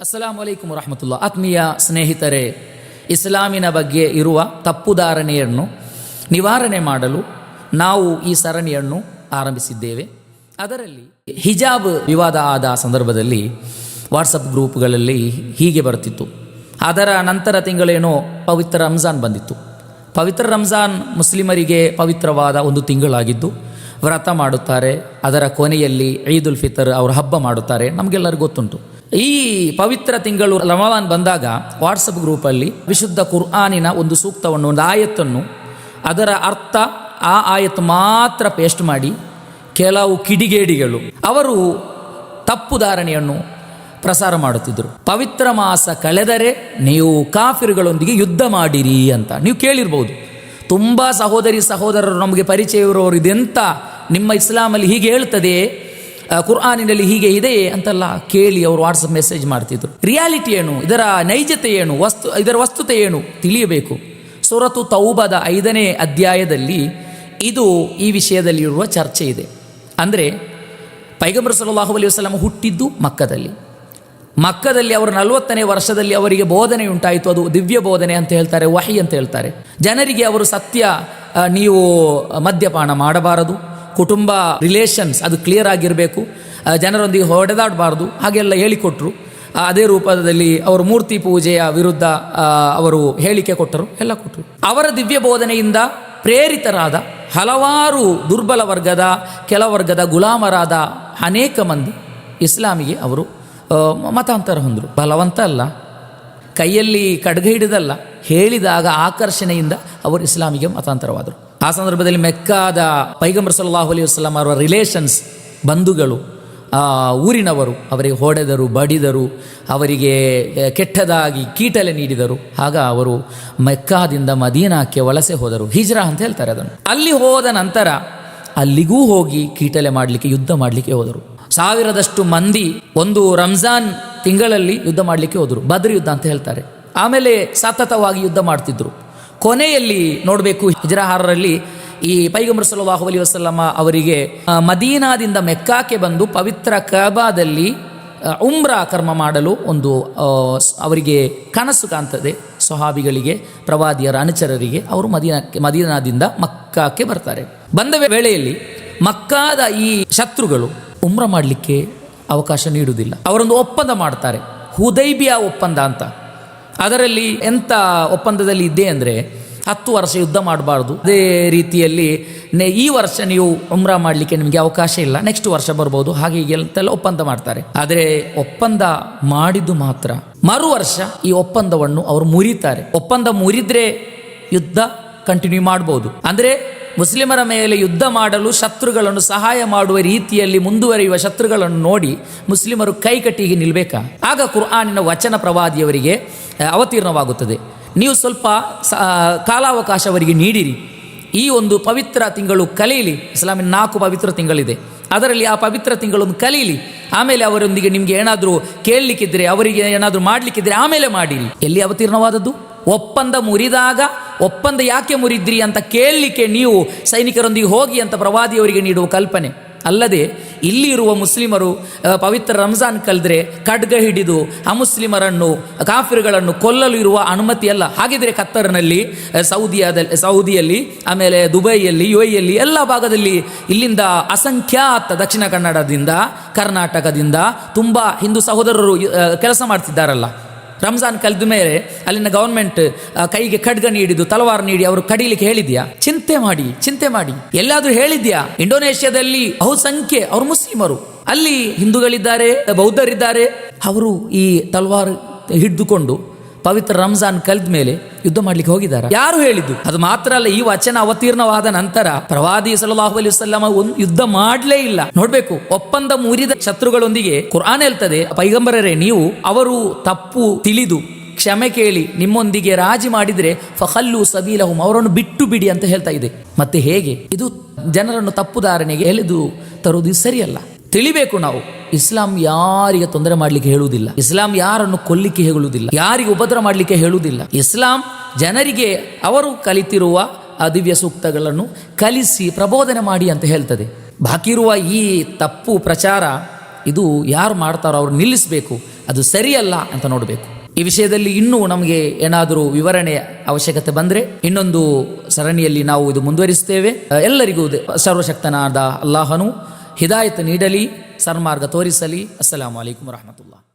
ಅಸ್ಸಲಾಂ ವಲೈಕುಮ್ ರಹಮತುಲ್ಲಾ ಆತ್ಮೀಯ ಸ್ನೇಹಿತರೆ, ಇಸ್ಲಾಮಿನ ಬಗ್ಗೆ ಇರುವ ತಪ್ಪುಧಾರಣೆಯನ್ನು ನಿವಾರಣೆ ಮಾಡಲು ನಾವು ಈ ಸರಣಿಯನ್ನು ಆರಂಭಿಸಿದ್ದೇವೆ. ಅದರಲ್ಲಿ ಹಿಜಾಬ್ ವಿವಾದ ಆದ ಸಂದರ್ಭದಲ್ಲಿ ವಾಟ್ಸಪ್ ಗ್ರೂಪ್ಗಳಲ್ಲಿ ಹೀಗೆ ಬರ್ತಿತ್ತು ಅದರ ನಂತರ ತಿಂಗಳೇನೋ ಪವಿತ್ರ ರಂಜಾನ್ ಬಂದಿತ್ತು. ಪವಿತ್ರ ರಂಜಾನ್ ಮುಸ್ಲಿಮರಿಗೆ ಪವಿತ್ರವಾದ ಒಂದು ತಿಂಗಳಾಗಿದ್ದು, ವ್ರತ ಮಾಡುತ್ತಾರೆ. ಅದರ ಕೊನೆಯಲ್ಲಿ ಈದ್ ಉಲ್ ಫಿತರ್ ಅವರು ಹಬ್ಬ ಮಾಡುತ್ತಾರೆ. ನಮಗೆಲ್ಲರಿಗೂ ಗೊತ್ತುಂಟು. ಈ ಪವಿತ್ರ ತಿಂಗಳು ರಮವಾನ್ ಬಂದಾಗ ವಾಟ್ಸಪ್ ಗ್ರೂಪಲ್ಲಿ ವಿಶುದ್ಧ ಕುರ್ಆನಿನ ಒಂದು ಸೂಕ್ತವನ್ನು, ಒಂದು ಆಯತ್ತನ್ನು, ಅದರ ಅರ್ಥ ಆ ಆಯತ್ತು ಮಾತ್ರ ಪೇಸ್ಟ್ ಮಾಡಿ ಕೆಲವು ಕಿಡಿಗೇಡಿಗಳು. ಅವರು ತಪ್ಪು ಧಾರಣೆಯನ್ನು ಪ್ರಸಾರ ಮಾಡುತ್ತಿದ್ದರು. ಪವಿತ್ರ ಮಾಸ ಕಳೆದರೆ ನೀವು ಕಾಫಿರುಗಳೊಂದಿಗೆ ಯುದ್ಧ ಮಾಡಿರಿ ಅಂತ. ನೀವು ಕೇಳಿರ್ಬೋದು. ತುಂಬ ಸಹೋದರಿ ಸಹೋದರರು ನಮಗೆ ಪರಿಚಯ ಇರುವವರು ಇದೆಂತ ನಿಮ್ಮ ಇಸ್ಲಾಮಲ್ಲಿ ಹೀಗೆ ಹೇಳ್ತದೆ. ಕುರ್ಆನಿನಲ್ಲಿ ಹೀಗೆ ಇದೆಯೇ ಅಂತೆಲ್ಲ ಕೇಳಿ ಅವರು ವಾಟ್ಸಪ್ ಮೆಸೇಜ್ ಮಾಡ್ತಿದ್ರು. ರಿಯಾಲಿಟಿ ಏನು? ಇದರ ನೈಜತೆ ಏನು? ವಸ್ತು, ಇದರ ವಸ್ತುತೆ ಏನು? ತಿಳಿಯಬೇಕು. ಸುರತು ತೌಬದ ಐದನೇ ಅಧ್ಯಾಯದಲ್ಲಿ ಇದು ಈ ವಿಷಯದಲ್ಲಿರುವ ಚರ್ಚೆ ಇದೆ. ಅಂದರೆ ಪೈಗಂಬರ್ ಸಲ್ಲಾಹು ಅಲಿ ವಸಲಂ ಹುಟ್ಟಿದ್ದು ಮಕ್ಕದಲ್ಲಿ. ಮಕ್ಕದಲ್ಲಿ ಅವರು ನಲವತ್ತನೇ ವರ್ಷದಲ್ಲಿ ಅವರಿಗೆ ಬೋಧನೆ ಉಂಟಾಯಿತು. ಅದು ದಿವ್ಯ ಬೋಧನೆ ಅಂತ ಹೇಳ್ತಾರೆ, ವಹಿ ಅಂತ ಹೇಳ್ತಾರೆ. ಜನರಿಗೆ ಅವರು ಸತ್ಯ ನೀವು ಮದ್ಯಪಾನ ಮಾಡಬಾರದು. ಕುಟುಂಬ ರಿಲೇಷನ್ಸ್ ಅದು ಕ್ಲಿಯರ್ ಆಗಿರಬೇಕು. ಜನರೊಂದಿಗೆ ಹೊಡೆದಾಡಬಾರ್ದು. ಹಾಗೆಲ್ಲ ಹೇಳಿಕೊಟ್ರು. ಅದೇ ರೂಪದಲ್ಲಿ ಅವರು ಮೂರ್ತಿ ಪೂಜೆಯ ವಿರುದ್ಧ ಅವರು ಹೇಳಿಕೆ ಕೊಟ್ಟರು. ಎಲ್ಲ ಕೊಟ್ಟರು ಅವರ ದಿವ್ಯ ಬೋಧನೆಯಿಂದ ಪ್ರೇರಿತರಾದ ಹಲವಾರು ದುರ್ಬಲ ವರ್ಗದ, ಕೆಲ ವರ್ಗದ ಗುಲಾಮರಾದ ಅನೇಕ ಮಂದಿ ಇಸ್ಲಾಮಿಗೆ ಅವರು ಮತಾಂತರ ಹೊಂದರು. ಬಲವಂತ ಅಲ್ಲ. ಕೈಯಲ್ಲಿ ಖಡ್ಗ ಹಿಡಿದಲ್ಲ ಹೇಳಿದಾಗ ಆಕರ್ಷಣೆಯಿಂದ ಅವರು ಇಸ್ಲಾಮಿಗೆ ಮತಾಂತರವಾದರು. ಆ ಸಂದರ್ಭದಲ್ಲಿ ಮೆಕ್ಕಾದ ಪೈಗಂಬರ್ ಸಲ್ಲಾಹು ಅಲಿ ವಸ್ಲಾಂ ಅವರ ರಿಲೇಷನ್ಸ್ ಬಂಧುಗಳು ಊರಿನವರು, ಅವರಿಗೆ ಹೊಡೆದರು, ಬಡಿದರು, ಅವರಿಗೆ ಕೆಟ್ಟದಾಗಿ ಕೀಟಲೆ ನೀಡಿದರು. ಆಗ ಅವರು ಮೆಕ್ಕಾದಿಂದ ಮದೀನಾಕ್ಕೆ ವಲಸೆ ಹೋದರು. ಹಿಜ್ರಾ ಅಂತ ಹೇಳ್ತಾರೆ ಅದನ್ನು. ಅಲ್ಲಿ ಹೋದ ನಂತರ ಅಲ್ಲಿಗೂ ಹೋಗಿ ಕೀಟಲೆ ಮಾಡಲಿಕ್ಕೆ, ಯುದ್ಧ ಮಾಡಲಿಕ್ಕೆ ಹೋದರು. ಸಾವಿರದಷ್ಟು ಮಂದಿ ಒಂದು ರಂಜಾನ್ ತಿಂಗಳಲ್ಲಿ ಯುದ್ಧ ಮಾಡಲಿಕ್ಕೆ ಹೋದರು. ಬದ್ರಿ ಯುದ್ಧ ಅಂತ ಹೇಳ್ತಾರೆ. ಆಮೇಲೆ ಸತತವಾಗಿ ಯುದ್ಧ ಮಾಡ್ತಿದ್ರು. ಕೊನೆಯಲ್ಲಿ ನೋಡಬೇಕು ಹಿಜರಹಾರರಲ್ಲಿ ಈ ಪೈಗಂಬರ್ ಸಲಹು ಅಲಿ ವಸಲ್ಲಮ್ಮ ಅವರಿಗೆ ಮದೀನಾದಿಂದ ಮೆಕ್ಕಾಕ್ಕೆ ಬಂದು ಪವಿತ್ರ ಕಬಾದಲ್ಲಿ ಉಮ್ರ ಕರ್ಮ ಮಾಡಲು ಒಂದು ಅವರಿಗೆ ಕನಸು ಕಾಣ್ತದೆ. ಸೊಹಾಬಿಗಳಿಗೆ, ಪ್ರವಾದಿಯರ ಅನುಚರರಿಗೆ ಅವರು ಮದೀನಕ್ಕೆ, ಮದೀನಾದಿಂದ ಮಕ್ಕಾಕ್ಕೆ ಬರ್ತಾರೆ. ಬಂದ ವೇಳೆಯಲ್ಲಿ ಮಕ್ಕಾದ ಈ ಶತ್ರುಗಳು ಉಮ್ರ ಮಾಡಲಿಕ್ಕೆ ಅವಕಾಶ ನೀಡುವುದಿಲ್ಲ. ಅವರೊಂದು ಒಪ್ಪಂದ ಮಾಡ್ತಾರೆ. ಹುದೈಬಿಯಾ ಒಪ್ಪಂದ ಅಂತ. ಅದರಲ್ಲಿ ಎಂಥ ಒಪ್ಪಂದದಲ್ಲಿ ಇದೆ ಅಂದರೆ ಹತ್ತು ವರ್ಷ ಯುದ್ಧ ಮಾಡಬಾರ್ದು. ಅದೇ ರೀತಿಯಲ್ಲಿ ನೆ- ಈ ವರ್ಷ ನೀವು ಉಮ್ರ ಮಾಡಲಿಕ್ಕೆ ನಿಮಗೆ ಅವಕಾಶ ಇಲ್ಲ. ನೆಕ್ಸ್ಟ್ ವರ್ಷ ಬರ್ಬೋದು. ಹಾಗೆ ಹೀಗೆ ಅಂತೆಲ್ಲ ಒಪ್ಪಂದ ಮಾಡ್ತಾರೆ. ಆದರೆ ಒಪ್ಪಂದ ಮಾಡಿದ್ದು ಮಾತ್ರ. ಮರು ವರ್ಷ ಈ ಒಪ್ಪಂದವನ್ನು ಅವರು ಮುರಿತಾರೆ. ಒಪ್ಪಂದ ಮುರಿದ್ರೆ ಯುದ್ಧ ಕಂಟಿನ್ಯೂ ಮಾಡ್ಬೋದು. ಅಂದರೆ ಮುಸ್ಲಿಮರ ಮೇಲೆ ಯುದ್ಧ ಮಾಡಲು ಶತ್ರುಗಳನ್ನು ಸಹಾಯ ಮಾಡುವ ರೀತಿಯಲ್ಲಿ ಮುಂದುವರಿಯುವ ಶತ್ರುಗಳನ್ನು ನೋಡಿ ಮುಸ್ಲಿಮರು ಕೈಕಟ್ಟಿಗೆ ನಿಲ್ಬೇಕಾ? ಆಗ ಕುರ್ಆನಿನ ವಚನ ಪ್ರವಾದಿಯವರಿಗೆ ಅವತೀರ್ಣವಾಗುತ್ತದೆ. ನೀವು ಸ್ವಲ್ಪ ಕಾಲಾವಕಾಶ ಅವರಿಗೆ ನೀಡಿರಿ. ಈ ಒಂದು ಪವಿತ್ರ ತಿಂಗಳು ಕಲೀಲಿ. ಇಸ್ಲಾಮಿನ ನಾಲ್ಕು ಪವಿತ್ರ ತಿಂಗಳಿದೆ. ಅದರಲ್ಲಿ ಆ ಪವಿತ್ರ ತಿಂಗಳೊಂದು ಕಲೀಲಿ. ಆಮೇಲೆ ಅವರೊಂದಿಗೆ ನಿಮಗೆ ಏನಾದರೂ ಕೇಳಲಿಕ್ಕಿದ್ರೆ, ಅವರಿಗೆ ಏನಾದರೂ ಮಾಡಲಿಕ್ಕಿದ್ರೆ ಆಮೇಲೆ ಮಾಡಿರಿ. ಎಲ್ಲಿ ಅವತೀರ್ಣವಾದದ್ದು? ಒಪ್ಪಂದ ಮುರಿದಾಗ, ಒಪ್ಪಂದ ಯಾಕೆ ಮುರಿದ್ರಿ ಅಂತ ಕೇಳಲಿಕ್ಕೆ ನೀವು ಸೈನಿಕರೊಂದಿಗೆ ಹೋಗಿ ಅಂತ ಪ್ರವಾದಿಯವರಿಗೆ ನೀಡುವ ಕಲ್ಪನೆ. ಅಲ್ಲದೆ ಇಲ್ಲಿ ಇರುವ ಮುಸ್ಲಿಮರು ಪವಿತ್ರ ರಂಜಾನ್ ಕಲ್ದ್ರೆ ಖಡ್ಗ ಹಿಡಿದು ಅಮುಸ್ಲಿಮರನ್ನು ಕಾಫಿರ್ಗಳನ್ನು ಕೊಲ್ಲಲು ಇರುವ ಅನುಮತಿ ಅಲ್ಲ. ಹಾಗಿದ್ರೆ ಕತ್ತರ್ನಲ್ಲಿ ಸೌದಿಯಾದ ಸೌದಿಯಲ್ಲಿ, ಆಮೇಲೆ ದುಬೈಯಲ್ಲಿ ಯು ಎಲ್ಲಿ ಎಲ್ಲ ಭಾಗದಲ್ಲಿ ಇಲ್ಲಿಂದ ಅಸಂಖ್ಯಾತ ದಕ್ಷಿಣ ಕನ್ನಡದಿಂದ, ಕರ್ನಾಟಕದಿಂದ ತುಂಬ ಹಿಂದೂ ಸಹೋದರರು ಕೆಲಸ ಮಾಡ್ತಿದ್ದಾರಲ್ಲ. ರಂಜಾನ್ ಕಳೆದ ಮೇಲೆ ಅಲ್ಲಿನ ಗವರ್ಮೆಂಟ್ ಕೈಗೆ ಖಡ್ಗ ನೀಡಿದ್ದು, ತಲವಾರು ನೀಡಿ ಅವರು ಕಡಿಲಿಕ್ಕೆ ಹೇಳಿದ್ಯಾ? ಚಿಂತೆ ಮಾಡಿ ಚಿಂತೆ ಮಾಡಿ. ಎಲ್ಲಾದ್ರೂ ಹೇಳಿದ್ಯಾ? ಇಂಡೋನೇಷ್ಯಾದಲ್ಲಿ ಬಹುಸಂಖ್ಯೆ ಅವರು ಮುಸ್ಲಿಮರು. ಅಲ್ಲಿ ಹಿಂದೂಗಳಿದ್ದಾರೆ, ಬೌದ್ಧರಿದ್ದಾರೆ. ಅವರು ಈ ತಲ್ವಾರ್ ಹಿಡಿದುಕೊಂಡು ಪವಿತ್ರ ರಂಜಾನ್ ಕಲ್ದ ಮೇಲೆ ಯುದ್ಧ ಮಾಡ್ಲಿಕ್ಕೆ ಹೋಗಿದ್ದಾರೆ? ಯಾರು ಹೇಳಿದ್ದು? ಅದು ಮಾತ್ರ ಅಲ್ಲ, ಈ ವಚನ ಅವತೀರ್ಣವಾದ ನಂತರ ಪ್ರವಾದಿ ಸಲಹು ಅಲಿ ವಸಲ್ಲಮ ಒಂದು ಯುದ್ಧ ಮಾಡಲೇ ಇಲ್ಲ. ನೋಡ್ಬೇಕು, ಒಪ್ಪಂದ ಮುರಿದ ಶತ್ರುಗಳೊಂದಿಗೆ ಕುರಾನ್ ಹೇಳ್ತದೆ, ಪೈಗಂಬರರೇ, ನೀವು ಅವರು ತಪ್ಪು ತಿಳಿದು ಕ್ಷಮೆ ಕೇಳಿ, ನಿಮ್ಮೊಂದಿಗೆ ರಾಜಿ ಮಾಡಿದ್ರೆ ಫಹಲ್ಲು ಸಬೀಲಹುಂ ಅವರನ್ನು ಬಿಟ್ಟು ಬಿಡಿ ಅಂತ ಹೇಳ್ತಾ ಇದೆ. ಮತ್ತೆ ಹೇಗೆ? ಇದು ಜನರನ್ನು ತಪ್ಪು ಧಾರಣೆಗೆ ಎಳೆದು ತರುವುದು ಸರಿಯಲ್ಲ. ತಿಳಿಬೇಕು ನಾವು, ಇಸ್ಲಾಂ ಯಾರಿಗೆ ತೊಂದರೆ ಮಾಡಲಿಕ್ಕೆ ಹೇಳುವುದಿಲ್ಲ. ಇಸ್ಲಾಂ ಯಾರನ್ನು ಕೊಲ್ಲಿಕ್ಕೆ ಹೇಳುವುದಿಲ್ಲ. ಯಾರಿಗೆ ಉಪದ್ರ ಮಾಡಲಿಕ್ಕೆ ಹೇಳುವುದಿಲ್ಲ. ಇಸ್ಲಾಂ ಜನರಿಗೆ, ಅವರು ಕಲಿತಿರುವ ಅದಿವ್ಯ ದಿವ್ಯ ಸೂಕ್ತಗಳನ್ನು ಕಲಿಸಿ ಪ್ರಬೋಧನೆ ಮಾಡಿ ಅಂತ ಹೇಳ್ತದೆ. ಬಾಕಿ ಇರುವ ಈ ತಪ್ಪು ಪ್ರಚಾರ, ಇದು ಯಾರು ಮಾಡ್ತಾರೋ ಅವ್ರು ನಿಲ್ಲಿಸಬೇಕು. ಅದು ಸರಿಯಲ್ಲ ಅಂತ ನೋಡಬೇಕು. ಈ ವಿಷಯದಲ್ಲಿ ಇನ್ನೂ ನಮಗೆ ಏನಾದರೂ ವಿವರಣೆಯ ಅವಶ್ಯಕತೆ ಬಂದರೆ ಇನ್ನೊಂದು ಸರಣಿಯಲ್ಲಿ ನಾವು ಇದು ಮುಂದುವರಿಸುತ್ತೇವೆ. ಎಲ್ಲರಿಗೂ ಸರ್ವಶಕ್ತನಾದ ಅಲ್ಲಾಹನು ಹಿದಾಯತ್ ನೀಡಲಿ, ಸನ್ಮಾರ್ಗ ತೋರಿಸಲಿ. ಅಸ್ಸಲಾಮು ಅಲೈಕುಮ್ ವರಹಮತುಲ್ಲಾ